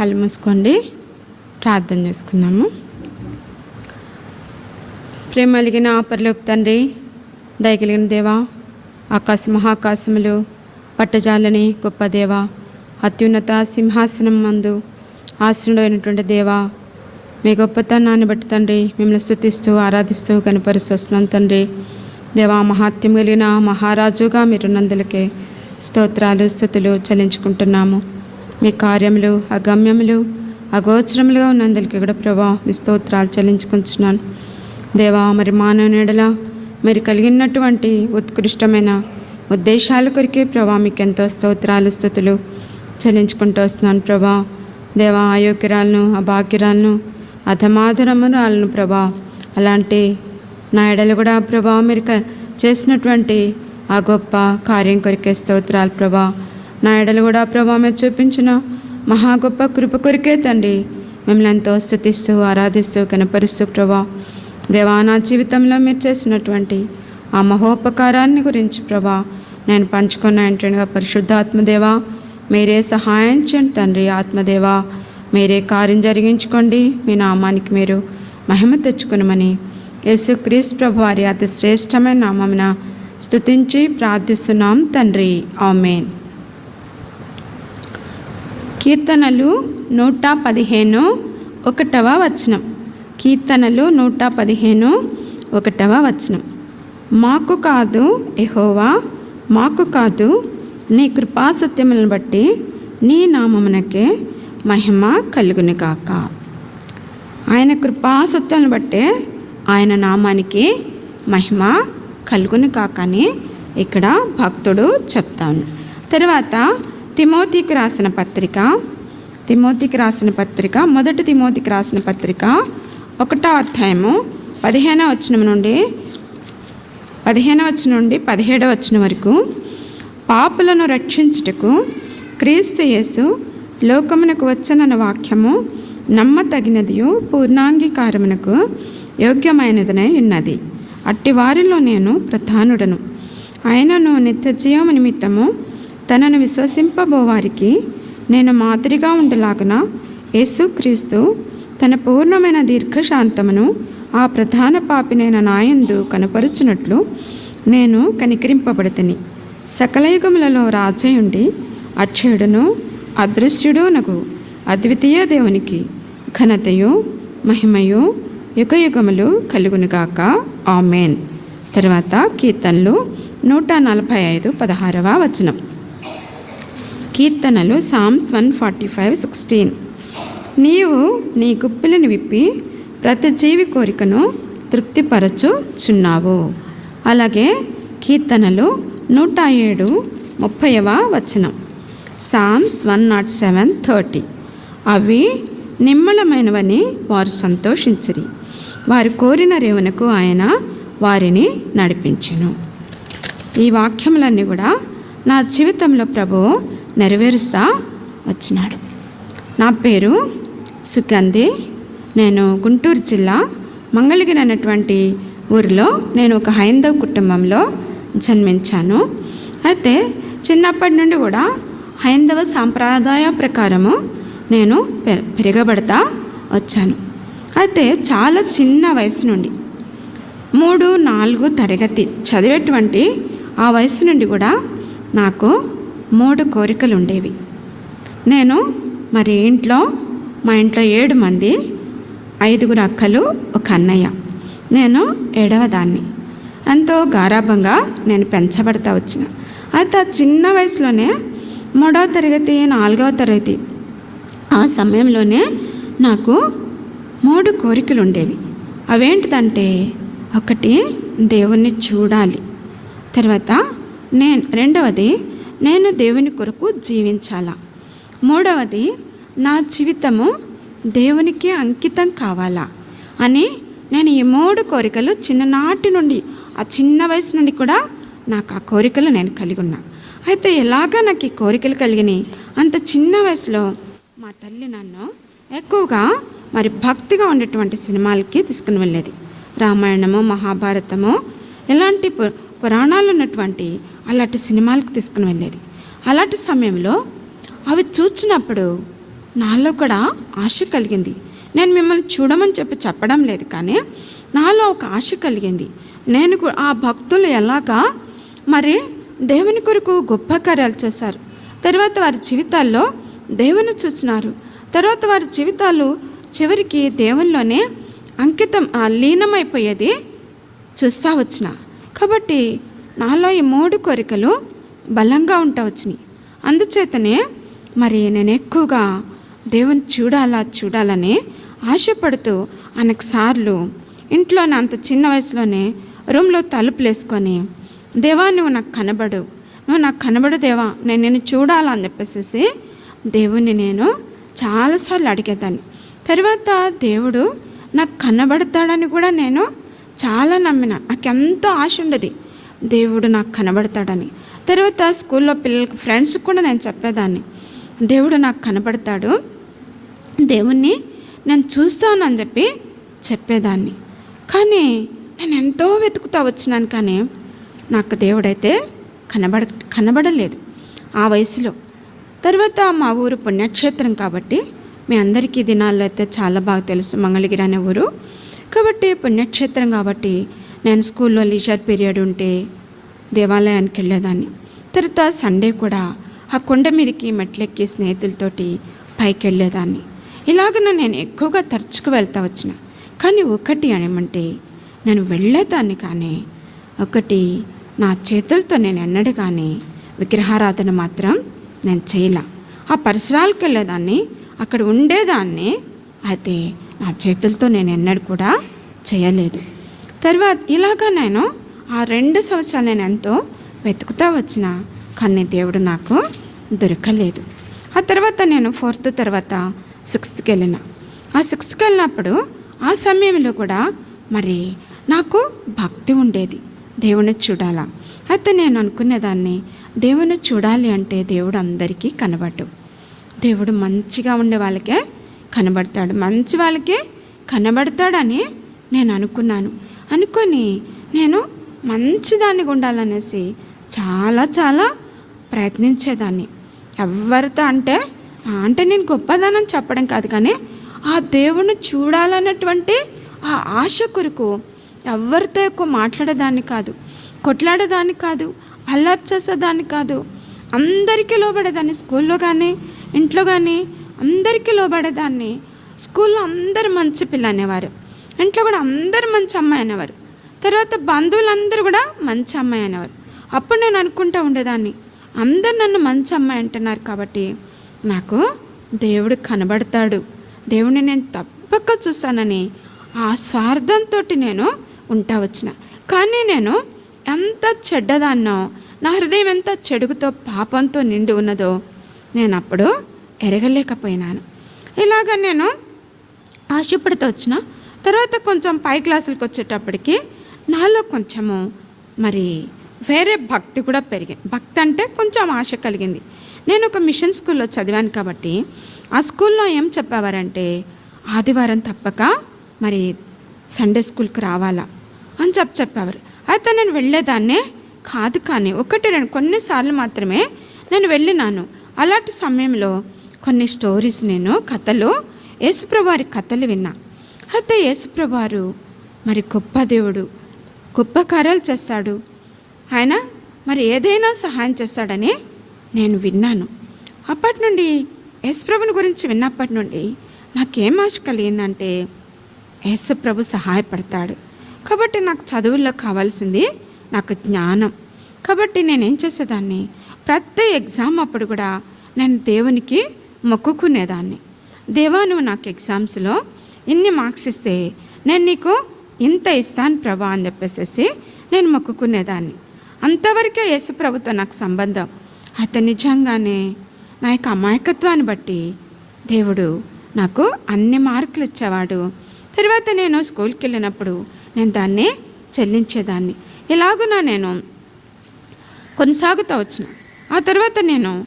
కళ్ళు మూసుకోండి. ప్రార్థన చేసుకుందాము. ప్రేమ కలిగిన పరలోపు తండ్రి దయగలిగిన దేవా ఆకాశ మహాకాశములు పట్టజాలని గొప్ప దేవ అత్యున్నత సింహాసనం మందు ఆశ్రయుడైనటువంటి దేవా మీ గొప్పతనాన్ని బట్టి తండ్రి మిమ్మల్ని స్థుతిస్తూ ఆరాధిస్తూ కనపరుస్తూ వస్తున్నాం తండ్రి. దేవా మహాత్యం కలిగిన మహారాజుగా మీరున్నందులకే స్తోత్రాలు స్థుతులు చెల్లించుకుంటున్నాము. మీ కార్యములు అగమ్యములు అగోచరములుగా ఉన్నందులకి కూడా ప్రభా మీ స్తోత్రాలు చెల్లించుకుంటున్నాను. దేవా మరి మానవ నీడల మీరు కలిగినటువంటి ఉత్కృష్టమైన ఉద్దేశాల కొరికే ప్రభా మీకు ఎంతో స్తోత్రాలు స్థుతులు చెల్లించుకుంటూ వస్తున్నాను ప్రభా. దేవా అయోగ్యరాలను అభాగ్యరాలను అధమాధరమురాలను ప్రభా అలాంటి నా ఎడలు కూడా ప్రభా మీరు క- చేసినటువంటి ఆ గొప్ప కార్యం కొరికే స్తోత్రాలు ప్రభా. నా ఎడలు కూడా ప్రభా మీరు చూపించిన మహా గొప్ప కృప కొరికే తండ్రి. మిమ్మల్ని ఎంతో స్థుతిస్తూ ఆరాధిస్తూ కనపరుస్తూ ప్రభా దేవా నా జీవితంలో మీరు చేసినటువంటి ఆ మహోపకారాన్ని గురించి ప్రభా నేను పంచుకున్న ఏంటనగా పరిశుద్ధాత్మదేవా మీరే సహాయం చేయండి తండ్రి ఆత్మదేవా మీరే కార్యం జరిగించుకోండి మీ నామానికి మీరు మహిమ తెచ్చుకునమని యేసుక్రీస్తు ప్రభు వారి అతి శ్రేష్టమైన నామమున స్తుతించి ప్రార్థిస్తున్నాం తండ్రి. ఆమెన్. కీర్తనలు నూట పదిహేను ఒకటవ వచనం. కీర్తనలు నూట పదిహేను ఒకటవ వచనం. మాకు కాదు ఎహోవా మాకు కాదు నీ కృపాసత్యములను బట్టి నీ నామమునకే మహిమ కలుగుని కాక ఆయన కృపాసత్యాలను బట్టే ఆయన నామానికి మహిమ కలుగుని కాకని ఇక్కడ భక్తుడు చెప్తాను తర్వాత తిమోతికి రాసిన పత్రిక తిమోతికి రాసిన పత్రిక మొదటి తిమోతికి రాసిన పత్రిక ఒకటో అధ్యాయము పదిహేనవ వచనం నుండి పదిహేనవ వచనం నుండి పదిహేడవ వచనం వరకు పాపులను రక్షించుటకు క్రీస్తు యేసు లోకమునకు వచ్చనన్న వాక్యము నమ్మతగినదియు పూర్ణాంగీకారమునకు యోగ్యమైనదనే ఉన్నది. అట్టి వారిలో నేను ప్రధానుడను. ఆయనను నిత్య జీవము నిమిత్తము తనను విశ్వసింపబోవారికి నేను మాదిరిగా ఉండలాగున యేసుక్రీస్తు తన పూర్ణమైన దీర్ఘశాంతమును ఆ ప్రధాన పాపినైన నాయందు కనపరుచున్నట్లు నేను కనికరింపబడతని. సకలయుగములలో రాజయుండి అక్షయుడును అదృశ్యుడు నగు అద్వితీయ దేవునికి ఘనతయు మహిమయు యుగయుగములు కలుగునుగాక ఆమెన్. తర్వాత కీర్తనలు నూట నలభై ఐదు పదహారవ వచనం. కీర్తనలు Psalms one forty five sixteen నీవు నీ గుప్పిలను విప్పి ప్రతి జీవి కోరికను తృప్తిపరచుచున్నావు అలాగే కీర్తనలు నూట ఏడు ముప్పైవ వచనం. Psalms one naught seven thirty అవి నిమ్మలమైనవని వారు సంతోషించిరి. వారు కోరిన రేవునకు ఆయన వారిని నడిపించును. ఈ వాక్యములన్నీ కూడా నా జీవితంలో ప్రభు నెరవేరుస్తా వచ్చినాడు. నా పేరు సుగంధి. నేను గుంటూరు జిల్లా మంగళగిరి అనేటువంటి ఊరిలో నేను ఒక హైందవ కుటుంబంలో జన్మించాను. అయితే చిన్నప్పటి నుండి కూడా హైందవ సాంప్రదాయ ప్రకారము నేను పె- పెరగబడతా వచ్చాను. అయితే చాలా చిన్న వయసు నుండి మూడు నాలుగు తరగతి చదివేటువంటి ఆ వయసు నుండి కూడా నాకు మూడు కోరికలు ఉండేవి నేను మరి ఇంట్లో మా ఇంట్లో ఏడు మంది ఐదుగురు అక్కలు ఒక అన్నయ్య. నేను ఏడవదాన్ని. ఎంతో గారాభంగా నేను పెంచబడతా వచ్చిన. అయితే ఆ చిన్న వయసులోనే మూడవ తరగతి నాలుగవ తరగతి ఆ సమయంలోనే నాకు మూడు కోరికలు ఉండేవి అవేంటిదంటే ఒకటి దేవుణ్ణి చూడాలి. తర్వాత నేను రెండవది నేను దేవుని కొరకు జీవించాలా? మూడవది నా జీవితము దేవునికి అంకితం కావాలా? అని నేను ఈ మూడు కోరికలు చిన్ననాటి నుండి ఆ చిన్న వయసు నుండి కూడా నాకు ఆ కోరికలు నేను కలిగి ఉన్నా. అయితే ఎలాగ నాకు ఈ కోరికలు కలిగినాయి? అంత చిన్న వయసులో మా తల్లి నన్ను ఎక్కువగా మరి భక్తిగా ఉండేటువంటి సినిమాలకి తీసుకుని వెళ్ళేది. రామాయణము మహాభారతము ఇలాంటి పు- పురాణాలు ఉన్నటువంటి అలాంటి సినిమాలకు తీసుకుని వెళ్ళేది. అలాంటి సమయంలో అవి చూచినప్పుడు నాలో కూడా ఆశ కలిగింది. నేను మిమ్మల్ని చూడమని చెప్పి చెప్పడం లేదు కానీ నాలో ఒక ఆశ కలిగింది. నేను ఆ భక్తులు ఎలాగా? మరి దేవుని కొరకు గొప్ప కార్యాలు చేశారు. తర్వాత వారి జీవితాల్లో దేవుని చూసినారు తర్వాత వారి జీవితాలు చివరికి దేవుల్లోనే అంకితం లీనమైపోయేది చూస్తా వచ్చిన. కాబట్టి నాలో ఈ మూడు కోరికలు బలంగా ఉంటా వచ్చినాయి అందుచేతనే మరి నేను ఎక్కువగా దేవుని చూడాలా చూడాలని ఆశపడుతూ అనేక సార్లు ఇంట్లోనే అంత చిన్న వయసులోనే రూమ్లో తలుపులు వేసుకొని దేవా నువ్వు నాకు కనబడు. నువ్వు నాకు కనబడు దేవా. నేను నిన్ను చూడాలని చెప్పేసి దేవుణ్ణి నేను చాలాసార్లు అడిగేదాన్ని. తర్వాత దేవుడు నాకు కనబడతాడని కూడా నేను చాలా నమ్మిన. నాకు ఎంతో ఆశ ఉండేది. దేవుడు నాకు కనబడతాడని. తర్వాత స్కూల్లో పిల్లలకి ఫ్రెండ్స్ కూడా నేను చెప్పేదాన్ని. దేవుడు నాకు కనబడతాడు. దేవుణ్ణి నేను చూస్తానని చెప్పి చెప్పేదాన్ని. కానీ నేను ఎంతో వెతుకుతా వచ్చినాను కానీ నాకు దేవుడైతే కనబడ కనబడలేదు ఆ వయసులో. తర్వాత మా ఊరు పుణ్యక్షేత్రం కాబట్టి మీ అందరికీ దినాల్లో అయితే చాలా బాగా తెలుసు. మంగళగిరి అనే ఊరు. కాబట్టి పుణ్యక్షేత్రం కాబట్టి నేను స్కూల్లో లీజర్ పీరియడ్ ఉంటే దేవాలయానికి వెళ్ళేదాన్ని. తర్వాత సండే కూడా ఆ కొండ మీదకి మెట్లెక్కి స్నేహితులతోటి పైకి వెళ్ళేదాన్ని. ఇలాగన నేను ఎక్కువగా తరచుకు వెళ్తా వచ్చిన. కానీ ఒకటి ఏమంటే నేను వెళ్ళేదాన్ని కానీ ఒకటి నా చేతులతో నేను ఎన్నడు కానీ విగ్రహారాధన మాత్రం నేను చేయలే. ఆ పరిసరాలకు వెళ్ళేదాన్ని అక్కడ ఉండేదాన్ని అయితే నా చేతులతో నేను ఎన్నడూ కూడా చేయలేదు. తర్వాత ఇలాగా నేను ఆ రెండు సంవత్సరాలు నేను ఎంతో వెతుకుతా వచ్చిన కానీ దేవుడు నాకు దొరకలేదు. ఆ తర్వాత నేను ఫోర్త్ తర్వాత సిక్స్త్కి వెళ్ళిన. ఆ సిక్స్త్కి వెళ్ళినప్పుడు ఆ సమయంలో కూడా మరి నాకు భక్తి ఉండేది. దేవుని చూడాలా? అయితే నేను అనుకునేదాన్ని దేవుని చూడాలి అంటే దేవుడు అందరికీ కనబడ్డు. దేవుడు మంచిగా ఉండే వాళ్ళకే కనబడతాడు. మంచి వాళ్ళకే కనబడతాడని నేను అనుకున్నాను. అనుకొని నేను మంచిదానిగా ఉండాలనేసి చాలా చాలా ప్రయత్నించేదాన్ని. ఎవరితో అంటే అంటే నేను గొప్పదనం చెప్పడం కాదు కానీ ఆ దేవుణ్ణి చూడాలన్నటువంటి ఆ ఆశ కొరకు ఎవరితో ఎక్కువ మాట్లాడేదాన్ని కాదు. కొట్లాడేదాన్ని కాదు. అల్లరి చేసేదాన్ని కాదు. అందరికీ లోబడేదాన్ని. స్కూల్లో కానీ ఇంట్లో కానీ అందరికీ లోబడేదాన్ని. స్కూల్లో అందరు మంచి పిల్ల అనేవారు ఇంట్లో కూడా అందరు మంచి అమ్మాయి అనేవారు. తర్వాత బంధువులందరూ కూడా మంచి అమ్మాయి అనేవారు. అప్పుడు నేను అనుకుంటూ ఉండేదాన్ని అందరు నన్ను మంచి అమ్మాయి అంటున్నారు కాబట్టి నాకు దేవుడు కనబడతాడు. దేవుడిని నేను తప్పక చూశానని ఆ స్వార్థంతో నేను ఉంటా వచ్చిన. కానీ నేను ఎంత చెడ్డదాన్నో నా హృదయం ఎంత చెడుగుతో పాపంతో నిండి ఉన్నదో నేను అప్పుడు ఎరగలేకపోయినాను. ఇలాగ నేను ఆశపడుతూ వచ్చిన. తర్వాత కొంచెం పై క్లాసులకు వచ్చేటప్పటికి నాలో కొంచెము మరి వేరే భక్తి కూడా పెరిగింది భక్తి అంటే కొంచెం ఆశ కలిగింది. నేను ఒక మిషన్ స్కూల్లో చదివాను కాబట్టి ఆ స్కూల్లో ఏం చెప్పేవారంటే ఆదివారం తప్పక మరి సండే స్కూల్కి రావాలా అని చెప్పి చెప్పేవారు. అయితే నేను వెళ్ళేదాన్నే కాదు కానీ ఒకటి రెండు కొన్నిసార్లు మాత్రమే నేను వెళ్ళినాను. అలాంటి సమయంలో కొన్ని స్టోరీస్ నేను కథలు యేసుప్రభువారి కథలు విన్నా. అయితే యేసుప్రభువారు మరి గొప్ప దేవుడు గొప్ప కార్యాలు చేస్తాడు. ఆయన మరి ఏదైనా సహాయం చేస్తాడని నేను విన్నాను. అప్పటి నుండి యేసుప్రభుని గురించి విన్నప్పటి నుండి నాకేం ఆశ కలిగిందంటే యేసుప్రభు సహాయపడతాడు. కాబట్టి నాకు చదువుల్లో కావాల్సింది నాకు జ్ఞానం. కాబట్టి నేనేం చేసేదాన్ని? ప్రతి ఎగ్జామ్ అప్పుడు కూడా నేను దేవునికి మొక్కుకునేదాన్ని. దేవా నువ్వు నాకు ఎగ్జామ్స్లో ఇన్ని మార్క్స్ ఇస్తే నేను నీకు ఇంత ఇస్తాను ప్రభా అని చెప్పేసి నేను మొక్కుకునేదాన్ని. అంతవరకే యేసు ప్రభుతో నాకు సంబంధం. అతను నిజంగానే నా యొక్క అమాయకత్వాన్ని బట్టి దేవుడు నాకు అన్ని మార్కులు ఇచ్చేవాడు. తర్వాత నేను స్కూల్కి వెళ్ళినప్పుడు నేను దాన్ని చెల్లించేదాన్ని. ఇలాగున నేను కొనసాగుతూ వచ్చిన. ఆ తర్వాత నేను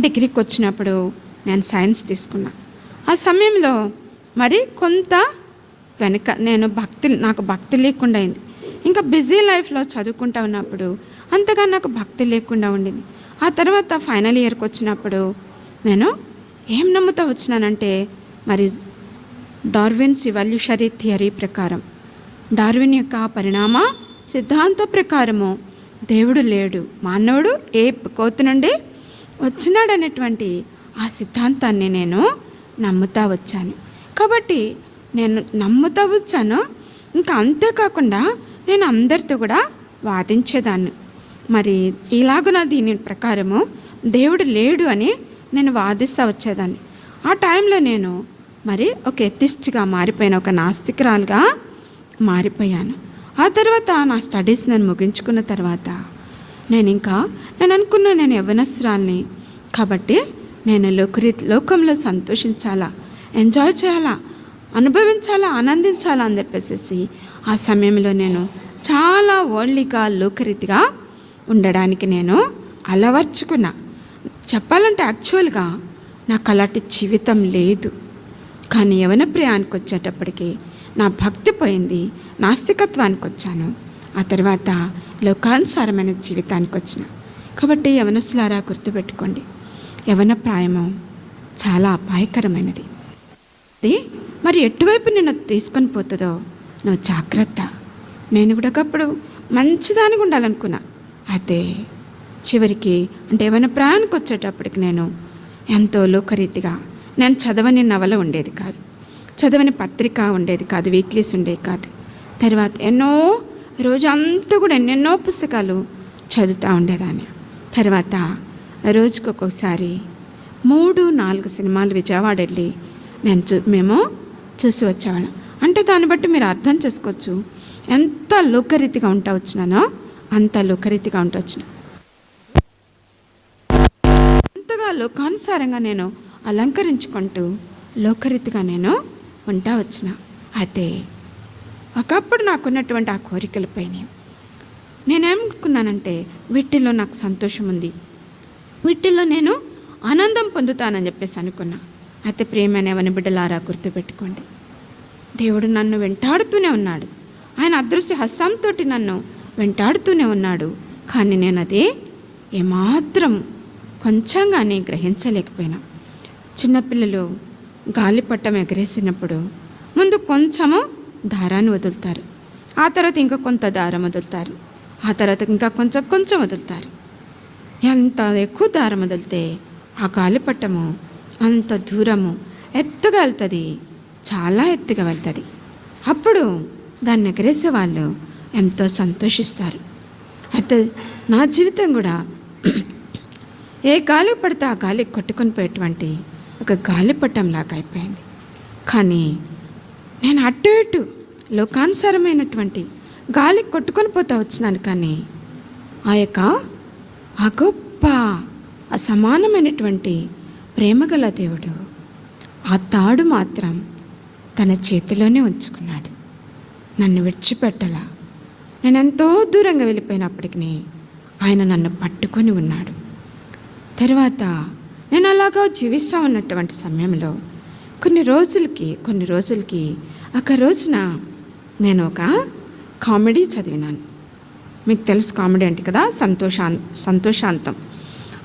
డిగ్రీకి వచ్చినప్పుడు నేను సైన్స్ తీసుకున్నా. ఆ సమయంలో మరి కొంత వెనక నేను భక్తి నాకు భక్తి లేకుండా అయింది. ఇంకా బిజీ లైఫ్లో చదువుకుంటా ఉన్నప్పుడు అంతగా నాకు భక్తి లేకుండా ఉండింది. ఆ తర్వాత ఫైనల్ ఇయర్కి వచ్చినప్పుడు నేను ఏం నమ్ముతా వచ్చినానంటే మరి డార్విన్స్ ఇవల్యూషరీ థియరీ ప్రకారం డార్విన్ యొక్క పరిణామ సిద్ధాంత ప్రకారము దేవుడు లేడు మానవుడు ఏ కోతి నుండి వచ్చినాడనేటువంటి ఆ సిద్ధాంతాన్ని నేను నమ్ముతా వచ్చాను. కాబట్టి నేను నమ్ముతా వచ్చాను. ఇంకా అంతేకాకుండా నేను అందరితో కూడా వాదించేదాన్ని. మరి ఇలాగున దీని ప్రకారము? దేవుడు లేడు అని నేను వాదిస్తా వచ్చేదాన్ని. ఆ టైంలో నేను మరి ఒక ఎత్తిస్ట్గా మారిపోయిన ఒక నాస్తికురాలుగా మారిపోయాను. ఆ తర్వాత నా స్టడీస్ నేను ముగించుకున్న తర్వాత నేను ఇంకా నేను అనుకున్న నేను యవనస్రాల్ని కాబట్టి నేను లోకరి లోకంలో సంతోషించాలా? ఎంజాయ్ చేయాలా? అనుభవించాలా? ఆనందించాలా? అని చెప్పేసి ఆ సమయంలో నేను చాలా వరల్డ్లీగా లోకరీతిగా ఉండడానికి నేను అలవర్చుకున్నా. చెప్పాలంటే యాక్చువల్గా నాకు అలాంటి జీవితం లేదు. కానీ యవన ప్రియానికి వచ్చేటప్పటికి నా భక్తి పోయింది నాస్తికత్వానికి వచ్చాను. ఆ తర్వాత లోకానుసారమైన జీవితానికి వచ్చిన. కాబట్టి యవనసులారా గుర్తుపెట్టుకోండి యవన ప్రాయము చాలా అపాయకరమైనది. అది మరి ఎటువైపు నిన్ను తీసుకొని పోతుందో? నువ్వు జాగ్రత్త. నేను కూడా ఒకప్పుడు మంచిదానిగా ఉండాలనుకున్నా. అయితే చివరికి అంటే ఏమైనా ప్రయాణకు వచ్చేటప్పటికి నేను ఎంతో లోకరీతిగా నేను చదవని నవల ఉండేది కాదు. చదవని పత్రిక ఉండేది కాదు వీక్లీస్ ఉండేది కాదు. తర్వాత ఎన్నో రోజు అంతా కూడా ఎన్నెన్నో పుస్తకాలు చదువుతూ ఉండేదాన్ని. తర్వాత రోజుకొకసారి మూడు నాలుగు సినిమాలు విజయవాడ వెళ్ళి నేను చూ మేము చూసి వచ్చేవాళ్ళం. అంటే దాన్ని బట్టి మీరు అర్థం చేసుకోవచ్చు. ఎంత లోకరీతిగా ఉంటా వచ్చినానో అంత లోకరీతిగా ఉంటా వచ్చిన. అంతగా లోకానుసారంగా నేను అలంకరించుకుంటూ లోకరీతిగా నేను ఉంటా వచ్చిన. అయితే ఒకప్పుడు నాకున్నటువంటి ఆ కోరికలపైన నేనేమనుకున్నానంటే వీటిల్లో నాకు సంతోషం ఉంది వీటిల్లో నేను ఆనందం పొందుతానని చెప్పేసి అనుకున్నా. అయితే ప్రేమనేవని బిడ్డలారా గుర్తుపెట్టుకోండి. దేవుడు నన్ను వెంటాడుతూనే ఉన్నాడు. ఆయన అదృశ్య హస్తంతో నన్ను వెంటాడుతూనే ఉన్నాడు. కానీ నేను అది ఏమాత్రం కొంచెంగానే గ్రహించలేకపోయినా. చిన్నపిల్లలు గాలిపట్టం ఎగరేసినప్పుడు ముందు కొంచెము దారాన్ని వదులుతారు. ఆ తర్వాత ఇంకా కొంత దారం వదులుతారు. ఆ తర్వాత ఇంకా కొంచెం కొంచెం వదులుతారు. ఎంత ఎక్కువ దారం వదిలితే ఆ గాలిపట్టము అంత దూరము. ఎత్తుగా వెళ్తుంది. చాలా ఎత్తుగా వెళ్తుంది. అప్పుడు దాన్ని ఎగరేసే వాళ్ళు ఎంతో సంతోషిస్తారు. అయితే నా జీవితం కూడా ఏ గాలి పడితే ఆ గాలి కొట్టుకొని పోయేటువంటి ఒక గాలిపటంలాగా అయిపోయింది. కానీ నేను అటు ఇటు లోకానుసారమైనటువంటి గాలి కొట్టుకొని పోతా వచ్చినాను కానీ ఆ యొక్క ఆ గొప్ప అసమానమైనటువంటి ప్రేమగల దేవుడు. ఆ తాడు మాత్రం తన చేతిలోనే ఉంచుకున్నాడు. నన్ను విడిచిపెట్టలా. నేను ఎంతో దూరంగా వెళ్ళిపోయినప్పటికీ ఆయన నన్ను పట్టుకొని ఉన్నాడు. తర్వాత నేను అలాగా జీవిస్తూ ఉన్నటువంటి సమయంలో కొన్ని రోజులకి కొన్ని రోజులకి ఒక రోజున నేను ఒక కామెడీ చదివినాను. మీకు తెలుసు కామెడీ అంటే కదా సంతోషా సంతోషాంతం.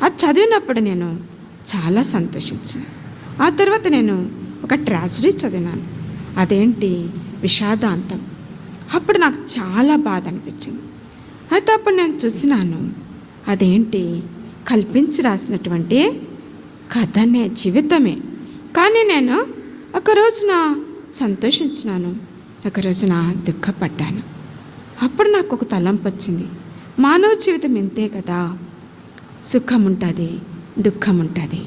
అది చదివినప్పుడు నేను చాలా సంతోషించాను ఆ తర్వాత నేను ఒక ట్రాజడీ చదివినాను అదేంటి? విషాదాంతం. అప్పుడు నాకు చాలా బాధ అనిపించింది. అయితే అప్పుడు నేను చూసినాను. అదేంటి? కల్పించి రాసినటువంటి కథనే జీవితమే. కానీ నేను ఒక రోజున సంతోషించినాను. ఒక రోజున దుఃఖపడ్డాను. అప్పుడు నాకు ఒక తలంపు వచ్చింది. మానవ జీవితం ఇంతే కదా? సుఖం ఉంటుంది. దుఃఖం ఉంటుంది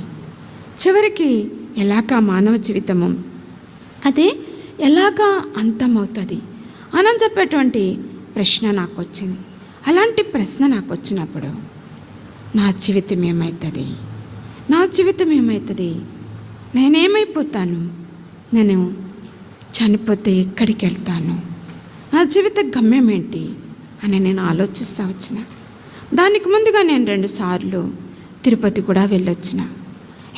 చివరికి ఎలాగా మానవ జీవితము? అదే ఎలాగా అంతమవుతుంది? అని చెప్పేటువంటి ప్రశ్న నాకు వచ్చింది అలాంటి ప్రశ్న నాకు వచ్చినప్పుడు నా జీవితం ఏమవుతుంది నా జీవితం ఏమవుతుంది నేనేమైపోతాను? నేను చనిపోతే ఎక్కడికి వెళ్తాను నా జీవిత గమ్యం ఏంటి అని నేను ఆలోచిస్తూ వచ్చిన. దానికి ముందుగా నేను రెండు సార్లు తిరుపతి కూడా వెళ్ళొచ్చిన.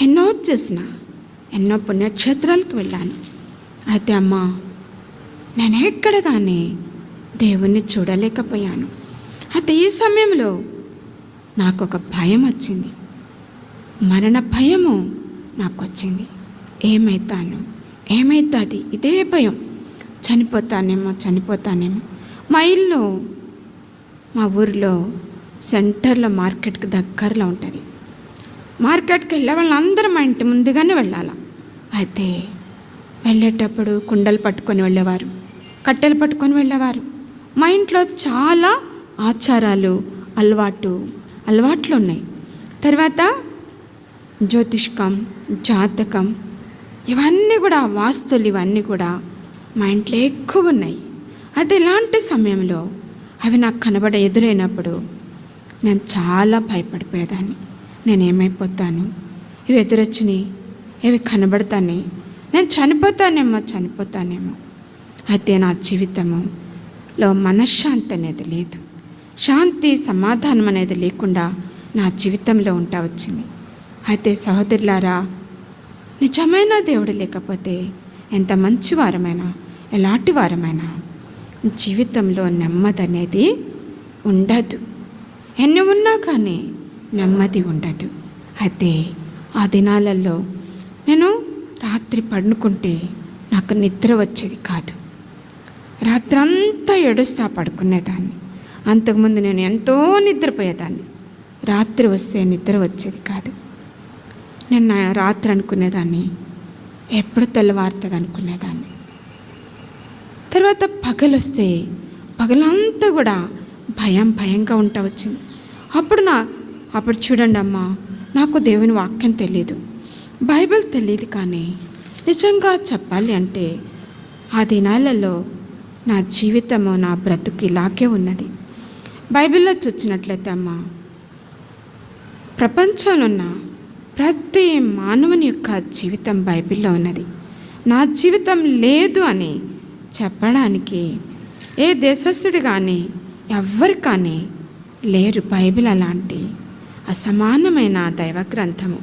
ఎన్నో చూసిన. ఎన్నో పుణ్యక్షేత్రాలకు వెళ్ళాను. అయితే అమ్మ నేను ఎక్కడ కానీ దేవుణ్ణి చూడలేకపోయాను. అయితే ఈ సమయంలో నాకు ఒక భయం వచ్చింది. మరణ భయము నాకు వచ్చింది ఏమైతాను? ఏమైతుంది? ఇదే భయం. చనిపోతానేమో చనిపోతానేమో. మా ఇల్లు మా ఊరిలో సెంటర్లో మార్కెట్కి దగ్గరలో ఉంటుంది. మార్కెట్కి వెళ్ళే వాళ్ళందరూ మా ఇంటి ముందుగానే వెళ్ళాలి. అయితే వెళ్ళేటప్పుడు కుండలు పట్టుకొని వెళ్ళేవారు కట్టెలు పట్టుకొని వెళ్ళేవారు. మా ఇంట్లో చాలా ఆచారాలు అలవాటు అలవాట్లు ఉన్నాయి. తర్వాత జ్యోతిష్కం జాతకం ఇవన్నీ కూడా వాస్తులు ఇవన్నీ కూడా మా ఇంట్లో ఎక్కువ ఉన్నాయి. అది ఇలాంటి సమయంలో అవి నాకు కనబడ ఎదురైనప్పుడు నేను చాలా భయపడిపోయేదాన్ని. నేను ఏమైపోతాను ఇవి ఎదురొచ్చినాయి ఇవి కనబడతానే నేను చనిపోతానేమో చనిపోతానేమో. అయితే నా జీవితములో మనశ్శాంతి అనేది లేదు. శాంతి సమాధానం అనేది లేకుండా నా జీవితంలో ఉంటా వచ్చింది. అయితే సహోదరులారా నిజమైన దేవుడు లేకపోతే ఎంత మంచి వారమైనా ఎలాంటి వారమైనా జీవితంలో నెమ్మది అనేది ఉండదు. ఎన్ని ఉన్నా కానీ నెమ్మది ఉండదు. అయితే ఆ దినాలలో నేను రాత్రి పడుకుంటే నాకు నిద్ర వచ్చేది కాదు. రాత్రంతా ఏడుస్తా పడుకునేదాన్ని. అంతకుముందు నేను ఎంతో నిద్రపోయేదాన్ని. రాత్రి వస్తే నిద్ర వచ్చేది కాదు. నేను రాత్రి అనుకునేదాన్ని ఎప్పుడు తెల్లవారుతుంది అనుకునేదాన్ని తర్వాత పగలొస్తే పగలంతా కూడా భయం భయంగా ఉంటా వచ్చింది. అప్పుడు నా అప్పుడు చూడండి అమ్మా నాకు దేవుని వాక్యం తెలియదు బైబిల్ తెలియదు కానీ నిజంగా చెప్పాలి అంటే ఆ దినాలలో నా జీవితము నా బ్రతుకు ఇలాగే ఉన్నది. బైబిల్లో చూసినట్లయితే అమ్మా ప్రపంచంలో ఉన్న ప్రతి మానవుని యొక్క జీవితం బైబిల్లో ఉన్నది. నా జీవితం లేదు అని చెప్పడానికి ఏ దేశస్థుడు కానీ ఎవ్వరు కానీ లేరు బైబిల్ అలాంటి అసమానమైన దైవ గ్రంథము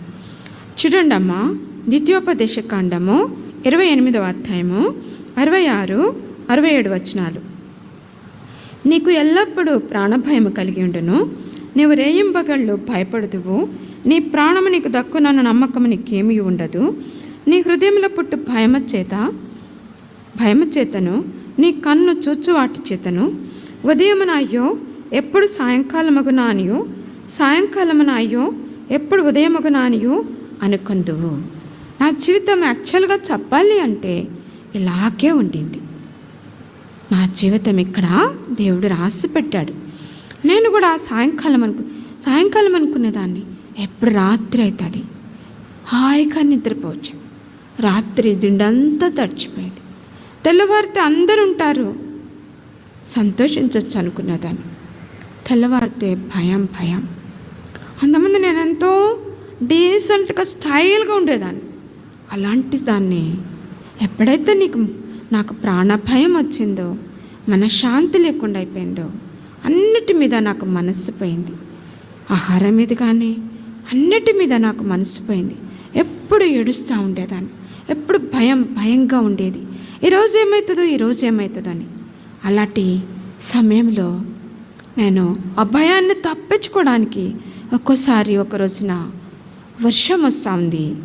చూడండమ్మా ద్వితీయోపదేశ కాండము ఇరవై ఎనిమిదవ అధ్యాయము అరవై ఆరు అరవై ఏడు వచనాలు. నీకు ఎల్లప్పుడూ ప్రాణభయము కలిగి ఉండును. నీవు రేయింబగళ్ళు భయపడుదువు. నీ ప్రాణము నీకు దక్కునన్న నమ్మకము నీకేమీ ఉండదు. నీ హృదయంలో పుట్టు భయము చేత భయము చేతను. నీ కన్ను చూచువాటి చేతను. ఉదయమున అయ్యో ఎప్పుడు సాయంకాలమగునా అనియో సాయంకాలమునాయో ఎప్పుడు ఉదయముగునానియో? అనుకుందువు. నా జీవితం యాక్చువల్గా చెప్పాలి అంటే ఇలాగే ఉండింది. నా జీవితం ఇక్కడ దేవుడు రాసి పెట్టాడు నేను కూడా సాయంకాలం అనుకు సాయంకాలం అనుకునేదాన్ని ఎప్పుడు రాత్రి అవుతుంది హాయిగా నిద్రపోవచ్చు. రాత్రి దిండంతా తడిచిపోయేది. తెల్లవారితే అందరు ఉంటారు. సంతోషించవచ్చు అనుకునేదాన్ని. తెల్లవారితే భయం భయం. అంతమంది నేను ఎంతో డీసెంట్గా స్టైల్గా ఉండేదాన్ని. అలాంటి దాన్ని ఎప్పుడైతే నీకు నాకు ప్రాణభయం వచ్చిందో మనశ్శాంతి లేకుండా అయిపోయిందో అన్నిటి మీద నాకు మనస్సు పోయింది. ఆహారం మీద కానీ అన్నిటి మీద నాకు మనసు పోయింది. ఎప్పుడు ఏడుస్తూ ఉండేదాన్ని. ఎప్పుడు భయం భయంగా ఉండేది. ఈరోజు ఏమవుతుందో ఈరోజు ఏమవుతుందో అని. అలాంటి సమయంలో నేను ఆ భయాన్ని తప్పించుకోవడానికి ఒక్కోసారి ఒక రోజున వర్షం వస్తూ ఉంది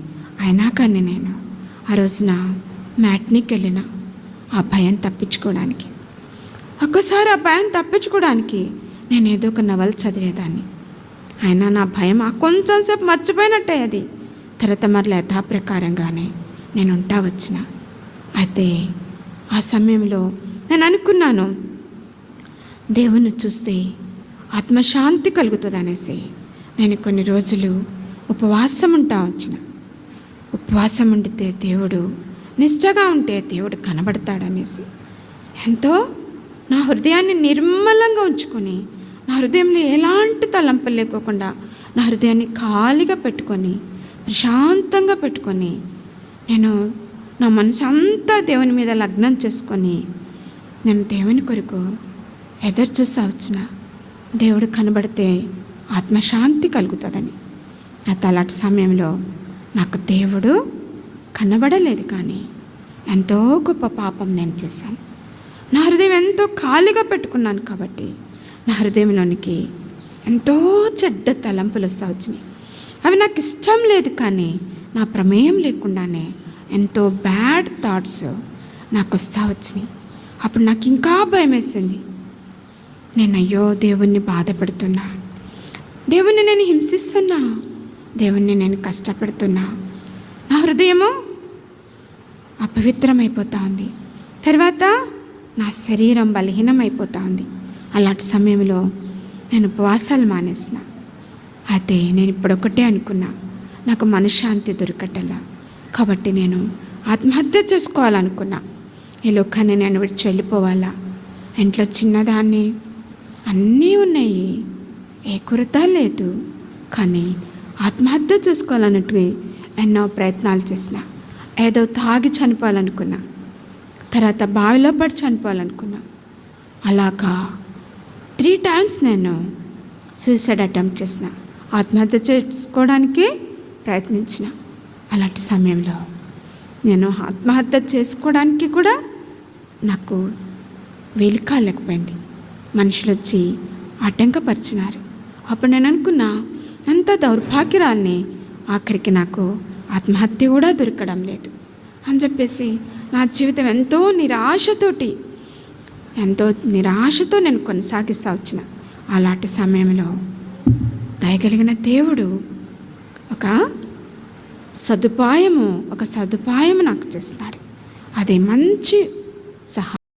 అయినా కానీ నేను ఆ రోజున మ్యాట్నీకి వెళ్ళిన ఆ భయం తప్పించుకోవడానికి. ఒక్కోసారి ఆ భయం తప్పించుకోవడానికి నేను ఏదో ఒక నవల్ చదివేదాన్ని. అయినా నా భయం ఆ కొంచెం సేపు మర్చిపోయినట్టే అది. తర్వాత మరలా యథాప్రకారంగానే నేను ఉంటా వచ్చిన. అయితే ఆ సమయంలో నేను అనుకున్నాను దేవుణ్ణి చూస్తే ఆత్మశాంతి కలుగుతుంది అనేసి నేను కొన్ని రోజులు ఉపవాసం ఉంటా వచ్చిన. ఉపవాసం ఉండితే దేవుడు నిష్టగా ఉంటే దేవుడు కనబడతాడనేసి. ఎంతో నా హృదయాన్ని నిర్మలంగా ఉంచుకొని నా హృదయంలో ఎలాంటి తలంపలు లేకోకుండా నా హృదయాన్ని ఖాళీగా పెట్టుకొని ప్రశాంతంగా పెట్టుకొని నేను నా మనసు అంతా దేవుని మీద లగ్నం చేసుకొని నేను దేవుని కొరకు ఎదురు చూసా వచ్చిన. దేవుడు కనబడితే ఆత్మశాంతి కలుగుతుందని. అయితే అలాంటి సమయంలో నాకు దేవుడు కనబడలేదు కానీ ఎంతో గొప్ప పాపం నేను చేశాను. నా హృదయం ఎంతో ఖాళీగా పెట్టుకున్నాను కాబట్టి నా హృదయంలోనికి ఎంతో చెడ్డ తలంపులు వస్తా వచ్చినాయి. అవి నాకు ఇష్టం లేదు కానీ నా ప్రమేయం లేకుండానే ఎంతో బ్యాడ్ థాట్స్ నాకు వస్తా వచ్చినాయి. అప్పుడు నాకు ఇంకా భయం వేసింది నేను అయ్యో దేవుణ్ణి బాధపడుతున్నా. దేవుణ్ణి నేను హింసిస్తున్నా. దేవుణ్ణి నేను కష్టపెడుతున్నా. నా హృదయము అపవిత్రమైపోతా ఉంది తర్వాత నా శరీరం బలహీనమైపోతా ఉంది అలాంటి సమయంలో నేను ఉపవాసాలు మానేసిన. అయితే నేను ఇప్పుడొకటే అనుకున్నా. నాకు మనశ్శాంతి దొరకటలా. కాబట్టి నేను ఆత్మహత్య చేసుకోవాలనుకున్నా. ఈ లోకాన్ని నేను విడిచి వెళ్ళిపోవాలా? ఇంట్లో చిన్నదాన్ని అన్నీ ఉన్నాయి. ఏ కొరత లేదు కానీ ఆత్మహత్య చేసుకోవాలన్నట్టు ఎన్నో ప్రయత్నాలు చేసిన. ఏదో తాగి చనిపోవాలనుకున్నా. తర్వాత బావిలో పడి చనిపోవాలనుకున్నా. అలాగా త్రీ టైమ్స్ నేను సూసైడ్ అటెంప్ట్ చేసిన. ఆత్మహత్య చేసుకోవడానికి ప్రయత్నించిన. అలాంటి సమయంలో నేను ఆత్మహత్య చేసుకోవడానికి కూడా నాకు వీలు కాలేకపోయింది. మనుషులు వచ్చి ఆటంకపరిచినారు. అప్పుడు నేను అనుకున్నా ఎంత దౌర్భాగ్యరాల్ని ఆఖరికి నాకు ఆత్మహత్య కూడా దొరకడం లేదు అని చెప్పేసి నా జీవితం ఎంతో నిరాశతోటి ఎంతో నిరాశతో నేను కొనసాగిస్తా వచ్చిన. అలాంటి సమయంలో దయగలిగిన దేవుడు ఒక సదుపాయము ఒక సదుపాయము నాకు చేస్తాడు అది మంచి సహా